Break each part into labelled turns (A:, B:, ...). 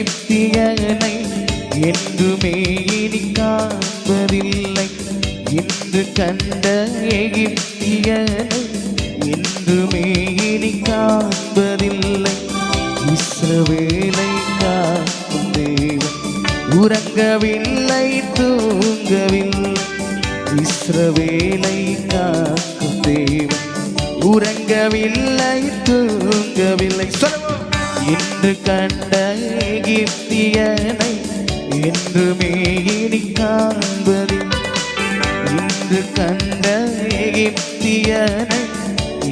A: நித்தியனை என்றுமே இனி காப்பதில்லை இன்று கண்ட எகிப்தியனை என்றுமே இனி காப்பதில்லை இஸ்ரவேலை காக்கும் தேவன் உறங்கவில்லை தூங்கவில்லை. இஸ்ரவேலை காக்கும் தேவன் உறங்கவில்லை தூங்கவில்லை. சொல்லுவோம். இன்று கண்ட கீர்த்தியனை என்றுமே இனி காண்பது இன்று கண்ட எகிப்தியனை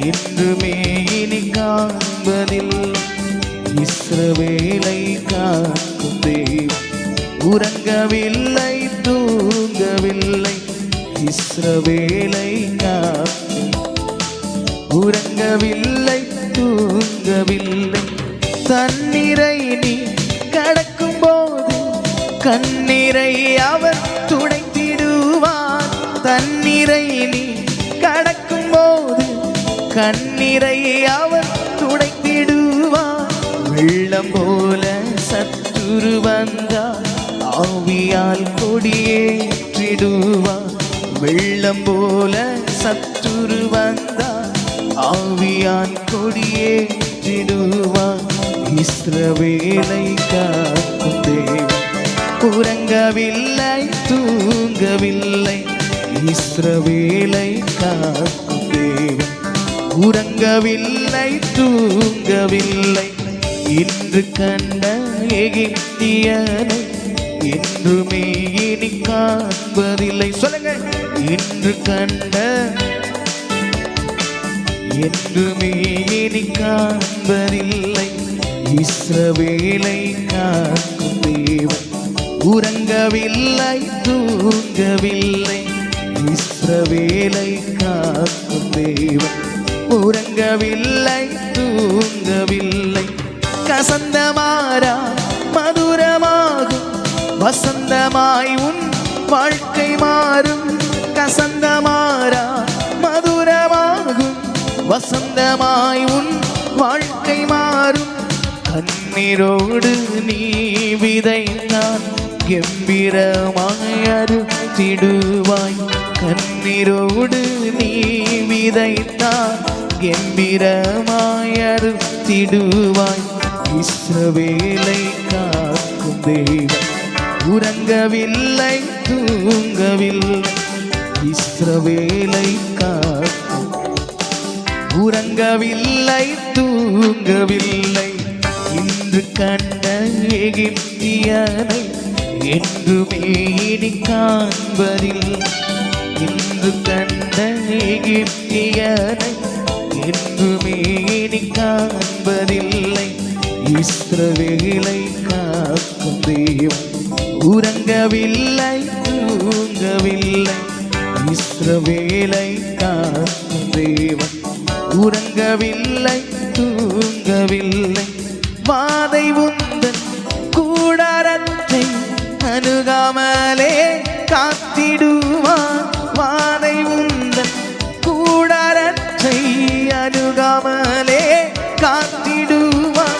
A: என்றுமே இனி காண்பதில் இஸ்ரவேலை காக்கும் தேவன் உறங்கவில்லை தூங்கவில்லை. இஸ்ரவேலை காக்கும் உறங்கவில்லை தூங்கவில்லை. தன்னிறை நீ கடக்கும் போது கண்ணீரை அவர் துடைத்திடுவார். தண்ணீரை நீ கடக்கும் போது கண்ணீரை அவர் துடைத்திடுவார். வெள்ளம் போல சத்துரு வந்தார் ஆவியால் கொடியேற்றிடுவார். வெள்ளம் போல சத்துரு வந்தார் ஆவியால் கொடியேற்றிடுவார். இஸ்ரவேலை காக்கும் தேவன். உறங்கவில்லை தூங்கவில்லை இஸ்ரவேலை காக்கும் தேவன். உறங்கவில்லை தூங்கவில்லை இன்று கண்ட எகிப்தியனை என்றுமே இனி காப்பதில்லை சொல்லுங்க. இன்று கண்ட என்றுமே இனி காண்பதில்லை. இஸ்ரவேலை காக்கும் தேவன். உறங்கவில்லை தூங்கவில்லை. இஸ்ரவேலை காக்கும் தேவன். உறங்கவில்லை தூங்கவில்லை. கசந்தமாரா மதுரமாகும். வசந்தமாய் உன் வாழ்க்கை மாறும். கசந்தமாரா மதுரமாகும். வசந்தமாய் உன் வாழ்க்கை மாறும். கண்ணீரோடு நீ விதைத்தான் கெம்பீரமாய் திடுவாய் கண்ணீரோடு நீ விதைத்தான் கெம்பீரமாய் திடுவாய் இஸ்ரவேலை காக்கும் தெய்வம் உறங்கவில்லை தூங்கவில்லை. இஸ்ரவேலை காக்கும். உறங்கவில்லை தூங்கவில்லை. இன்று கண்ட எகிப்தியனை என்றுமே இனி காண்பதில். இன்று கண்ட எகிப்தியனை என்றுமே இனி காண்பதில்லை. இஸ்ரவேலை காக்கும் தெய்வம் உறங்கவில்லை தூங்கவில்லை. இஸ்ரவேலை காக்கும் தெய்வம் உறங்கவில்லை தூங்கவில்லை. பாதை உந்தன் கூடாரத்தை அணுகாமலே காத்திடுவான் பாதை உந்தன் கூடாரத்தை அணுகாமலே காத்திடுவான்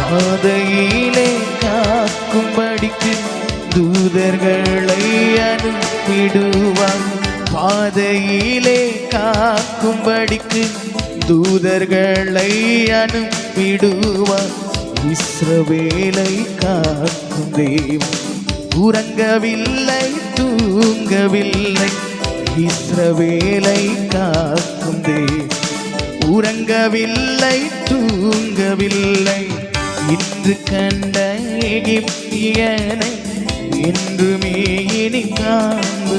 A: பாதையிலே காக்கும்படிக்கு தூதர்களை அனுப்பிடுவான். பாதையிலே காக்கும்படிக்கு தூதர்களை அனுப்பிடுவான். இஸ்ரவேலை காக்கும் தெய்வம் உறங்கவில்லை தூங்கவில்லை இஸ்ரவேலை காக்கும் தெய்வம் உறங்கவில்லை தூங்கவில்லை இன்று கண்ட எகிப்தியனை என்றுமே இனி காண்பு.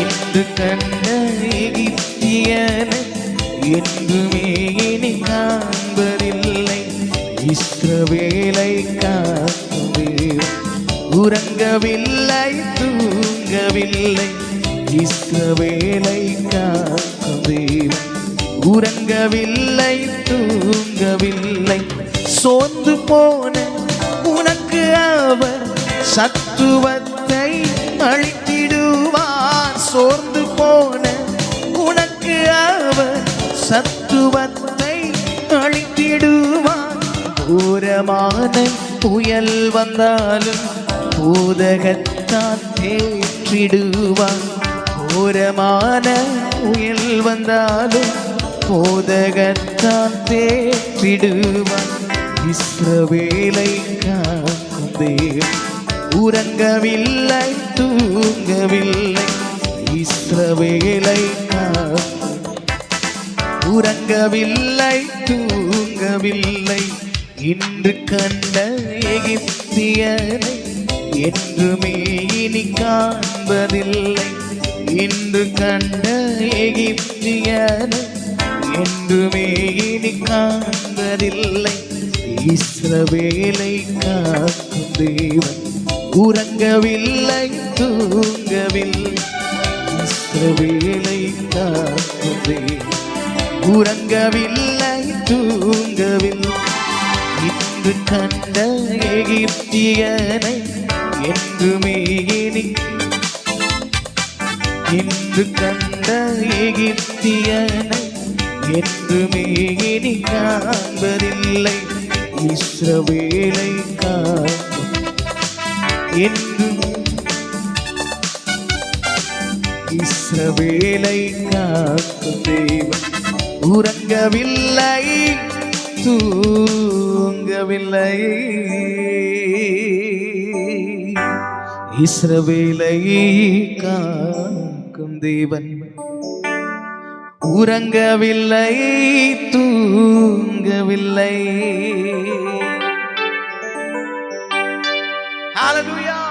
A: இன்று கண்ட எகிப்தியனை என்றுமே இனி காண்பதில்லை. இஸ்ரவேலை காக்கும் தேவன் உறங்கவில்லை தூங்கவில்லை இஸ்ரவேலை காக்கும் தேவன் உறங்கவில்லை தூங்கவில்லை சோர்ந்து போன உனக்கு அவர் சத்துவத்தை அழித்திடுவார். சோர்ந்து போன உனக்கு அவர் சத்துவத்தை அழித்திடுவார் ஓரமான புயல் வந்தாலும் பூதகத்தான் தேற்றிடுவான் கோரமான புயல் வந்தாலும் போதகத்தான் தேற்றிடுவான் இஸ்ரவேலை காக்கும் தேவன். உறங்கவில்லை தூங்கவில்லை இஸ்ரவேலை காக்கும். உறங்கவில்லை தூங்கவில்லை இன்று கண்ட எகிப்தியனை என்றுமே இனி காண்பதில்லை. இன்று கண்ட எகிப்தியனை என்றுமே இனி காண்பதில்லை. இஸ்ரவேலை காக்கும் தேவன் உறங்கவில்லை தூங்கவில்லை. இஸ்ரவேலை காக்கும் தேவன் உறங்கவில்லை தூங்கவில்லை. இன்று கண்ட எகிப்தியனை என்றுமே இனி இன்று கண்ட எகிப்தியனை என்றுமே இனி காண்பதில்லை. இஸ்ரவேலை காக்கும் என்றும் இஸ்ரவேலை காக்கும் தேவன். உறங்கவில்லை தூங்கவில்லை இஸ்ரவேலை காக்கும் தேவன் உறங்கவில்லை தூங்கவில்லை Hallelujah.